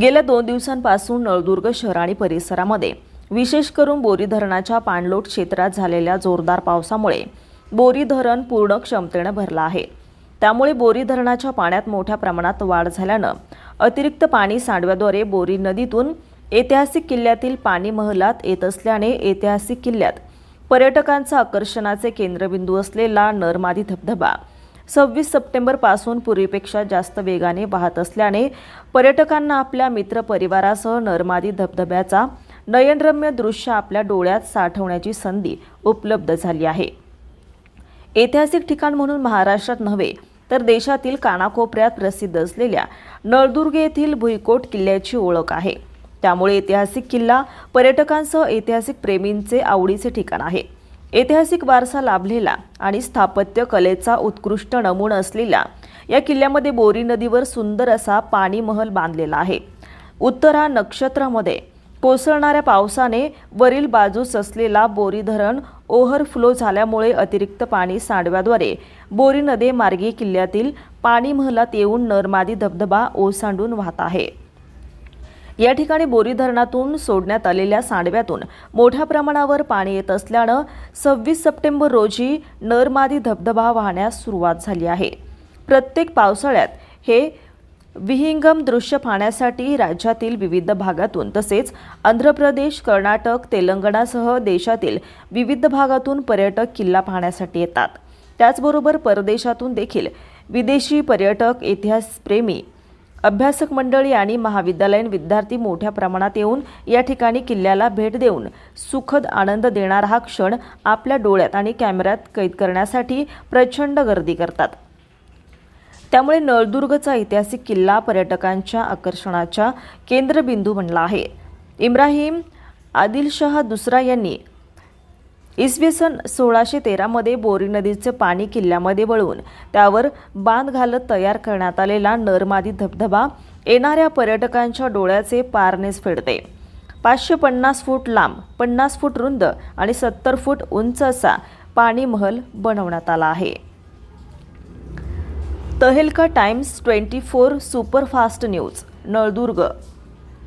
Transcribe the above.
गेल्या दोन दिवसांपासून नळदुर्ग शहर आणि परिसरामध्ये विशेष करून बोरी धरणाच्या पाणलोट क्षेत्रात झालेल्या जोरदार पावसामुळे बोरी धरण पूर्ण क्षमतेनं भरलं आहे. त्यामुळे बोरी धरणाच्या पाण्यात मोठ्या प्रमाणात वाढ झाल्यानं अतिरिक्त पाणी सांडव्याद्वारे बोरी नदीतून ऐतिहासिक किल्ल्यातील पाणी महलात येत असल्याने ऐतिहासिक किल्ल्यात पर्यटकांचा आकर्षणाचे केंद्रबिंदू असलेला नरमादी धबधबा सव्वीस सप्टेंबरपासून पूर्वीपेक्षा जास्त वेगाने वाहत असल्याने पर्यटकांना आपल्या मित्रपरिवारासह नरमादी धबधब्याचा नयनरम्य दृश्य आपल्या डोळ्यात साठवण्याची संधी उपलब्ध झाली आहे. ऐतिहासिक ठिकाण म्हणून महाराष्ट्रात नव्हे तर देशातील कानाकोपऱ्यात प्रसिद्ध असलेल्या नळदुर्ग येथील भुईकोट किल्ल्याची ओळख आहे. त्यामुळे ऐतिहासिक किल्ला पर्यटकांसह ऐतिहासिक प्रेमींचे आवडीचे ठिकाण आहे. ऐतिहासिक वारसा लाभलेला आणि स्थापत्य कलेचा उत्कृष्ट नमुना असलेला या किल्ल्यामध्ये बोरी नदीवर सुंदर असा पाणी महल बांधलेला आहे. उत्तरा नक्षत्रामध्ये कोसळणाऱ्या पावसाने वरील बाजूस असलेला बोरी धरण ओव्हरफ्लो झाल्यामुळे अतिरिक्त पाणी सांडव्याद्वारे बोरी नदी मार्गे किल्ल्यातील पाणी महलात येऊन नरमादी धबधबा ओसांडून वाहत आहे. या ठिकाणी बोरी धरणातून सोडण्यात आलेल्या सांडव्यातून मोठ्या प्रमाणावर पाणी येत असल्यानं सव्वीस सप्टेंबर रोजी नरमादी धबधबा वाहण्यास सुरुवात झाली आहे. प्रत्येक पावसाळ्यात हे विहिंगम दृश्य पाहण्यासाठी राज्यातील विविध भागातून तसेच आंध्र प्रदेश कर्नाटक तेलंगणासह देशातील विविध भागातून पर्यटक किल्ला पाहण्यासाठी येतात. त्याचबरोबर परदेशातून देखील विदेशी पर्यटक इतिहासप्रेमी अभ्यासक मंडळी आणि महाविद्यालयीन विद्यार्थी मोठ्या प्रमाणात येऊन या ठिकाणी किल्ल्याला भेट देऊन सुखद आनंद देणारा हा क्षण आपल्या डोळ्यात आणि कॅमेऱ्यात कैद करण्यासाठी प्रचंड गर्दी करतात. त्यामुळे नळदुर्गचा ऐतिहासिक किल्ला पर्यटकांच्या आकर्षणाच्या केंद्रबिंदू बनला आहे. इब्राहिम आदिलशहा दुसरा यांनी इसवी सन सोळाशे तेरामध्ये बोरी नदीचे पाणी किल्ल्यामध्ये वळवून त्यावर बांध घालत तयार करण्यात आलेला नरमादी धबधबा येणाऱ्या पर्यटकांच्या डोळ्याचे पारनेस फेडते. पाचशे पन्नास फूट लांब पन्नास फूट रुंद आणि सत्तर फूट उंच असा पाणी महल बनवण्यात आला आहे. Tehelka Times twenty four superfast news Naldurg.